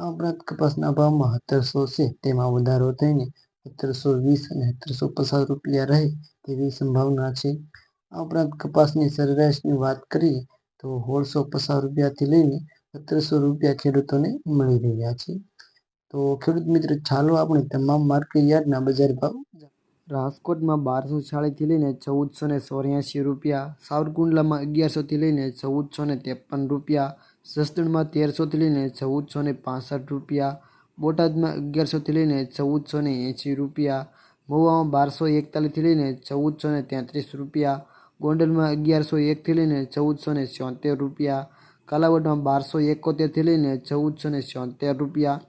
આ ઉપરાંત કપાસના ભાવમાં સત્તરસો છે તેમાં વધારો થઈને સત્તરસો વીસ અને સત્તરસો પચાસ રૂપિયા રહે તેવી સંભાવના છે. આ ઉપરાંત કપાસની સરેરાશની વાત કરીએ તો સોળસો પચાસ રૂપિયાથી લઈને સત્તરસો રૂપિયા ખેડૂતોને મળી રહ્યા છે. તો ખેડૂત મિત્ર, ચાલો આપણે તમામ માર્કેટ યાર્ડના બજાર ભાવ રાજકોટમાં બારસો ચાળીસથી લઈને ચૌદસો ને ચોર્યાસી રૂપિયા, સાવરકુંડલામાં અગિયારસોથી લઈને ચૌદસો ને ત્રેપન રૂપિયા સસ્તણમાં તેરસોથી લઈને ચૌદસો ને પાસઠ રૂપિયા, બોટાદમાં અગિયારસોથી લઈને ચૌદસો ને એંસી રૂપિયા, મહુવામાં બારસો એકતાલીસથી લઈને ચૌદસો ને તેત્રીસ રૂપિયા, ગોંડલમાં અગિયારસો એકથી લઈને ચૌદસો ને રૂપિયા, કાલાવડમાં બારસો એકોતેરથી લઈને ચૌદસો ને રૂપિયા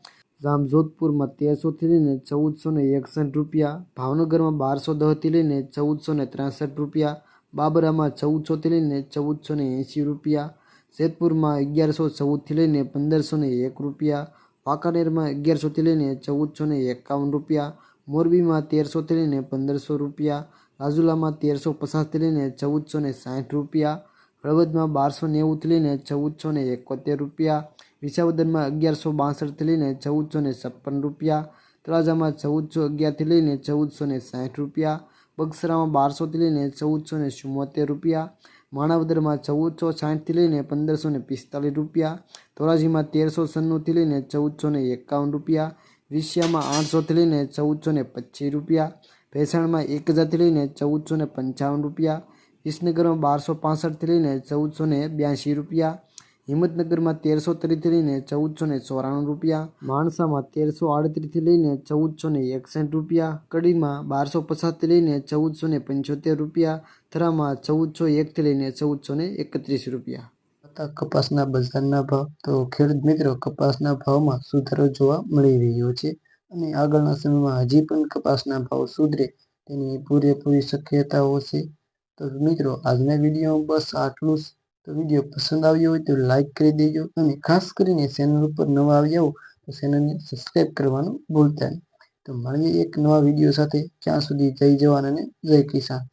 જામજોધપુરમાં તેરસોથી લઈને ચૌદસો ને એકસઠ રૂપિયા, ભાવનગરમાં બારસો દસથી લઈને ચૌદસો ને ત્રાસઠ રૂપિયા, બાબરામાં ચૌદસોથી લઈને ચૌદસો ને એંસી રૂપિયા, જેતપુરમાં અગિયારસો ચૌદથી લઈને પંદરસો ને એક રૂપિયા, વાંકાનેરમાં અગિયારસોથી લઈને ચૌદસો ને એકાવન રૂપિયા, મોરબીમાં તેરસોથી લઈને પંદરસો રૂપિયા, રાજુલામાં તેરસો પચાસથી લઈને ચૌદસો ને સાઠ રૂપિયા, હળવદમાં બારસો નેવુંથી લઈને ચૌદસો ને એકોતેર રૂપિયા વિસાવદરમાં અગિયારસો બાસઠથી લઈને ચૌદસો ને છપ્પન રૂપિયા, તળાજામાં ચૌદસો અગિયારથી લઈને ચૌદસો ને સાઠ રૂપિયા બક્સરામાં બારસોથી લઈને ચૌદસો ને ચુમ્મોતેર રૂપિયા, માણાવદરમાં ચૌદસો સાઠથી લઈને પંદરસો ને પિસ્તાલીસ રૂપિયા, ધોરાજીમાં તેરસો સન્નુંથી લઈને ચૌદસો ને એકાવન રૂપિયા વિશ્યામાં આઠસોથી લઈને ચૌદસો ને પચીસ રૂપિયા, ભેસાણમાં એક હજારથી લઈને ચૌદસો ને પંચાવન રૂપિયા, વિસનગરમાં બારસો પાસઠથી લઈને ચૌદસો ને બ્યાસી રૂપિયા હિંમતનગરમાં તેરસો ત્રીસથી લઈને ચૌદસો ને ચોરાણું રૂપિયા, માણસામાં તેરસો આડત્રીસથી લઈને ચૌદસો ને એકસઠ રૂપિયા, કડીમાં બારસો પચાસથી લઈને ચૌદસો ને પંચોતેર રૂપિયા, થરામાં ચૌદસો એકથી લઈને ચૌદસો ને એકત્રીસ રૂપિયા. હતા કપાસના બજારના ભાવ. તો ખેડૂત મિત્રો, કપાસના ભાવમાં સુધારો જોવા મળી રહ્યો છે અને આગળના સમયમાં હજી પણ કપાસના ભાવ સુધરે તેની પૂરેપૂરી શક્યતાઓ છે. તો મિત્રો, આજના વિડીયોમાં બસ આટલું જ. તો વીડિયો પસંદ આવ્યો હોય તો લાઈક કરી દેજો અને ખાસ કરીને ચેનલ ઉપર નવા આવ્યા હો તો ચેનલને સબસ્ક્રાઈબ કરવાનું ભૂલતા નહીં. તો મળીએ એક નવા વીડિયો સાથે. ત્યાં સુધી જય જવાન અને જય કિસાન.